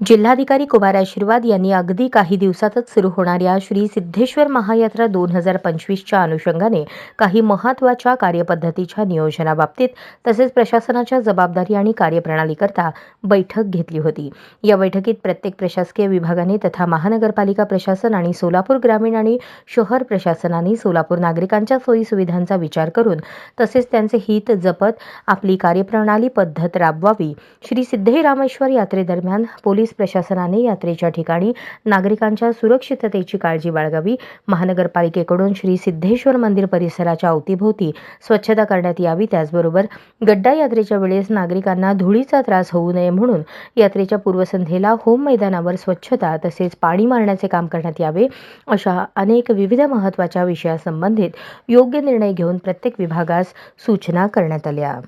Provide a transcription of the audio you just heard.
जिल्हाधिकारी कुमार आशीर्वाद यांनी अगदी काही दिवसातच सुरू होणाऱ्या श्री सिद्धेश्वर महायात्रा दोन हजार पंचवीसच्या अनुषंगाने काही महत्त्वाच्या कार्यपद्धतीच्या नियोजनाबाबतीत तसेच प्रशासनाच्या जबाबदारी आणि कार्यप्रणालीकरता बैठक घेतली होती. या बैठकीत प्रत्येक प्रशासकीय विभागाने तथा महानगरपालिका प्रशासन आणि सोलापूर ग्रामीण आणि शहर प्रशासनाने सोलापूर नागरिकांच्या सोयीसुविधांचा विचार करून तसेच त्यांचे हित जपत आपली कार्यप्रणाली पद्धत राबवावी. श्री सिद्धेरामेश्वर यात्रेदरम्यान पोलीस प्रशासनाने यात्रेच्या ठिकाणी नागरिकांच्या सुरक्षिततेची काळजी बाळगावी. महानगरपालिकेकडून श्री सिद्धेश्वर मंदिर परिसराच्या अवतीभोवती स्वच्छता करण्यात यावी. त्याचबरोबर गड्डा यात्रेच्या वेळेस नागरिकांना धुळीचा त्रास होऊ नये म्हणून यात्रेच्या पूर्वसंध्येला होम मैदानावर स्वच्छता तसेच पाणी मारण्याचे काम करण्यात यावे. अशा अनेक विविध महत्त्वाच्या विषयासंबंधित योग्य निर्णय घेऊन प्रत्येक विभागास सूचना करण्यात आल्या.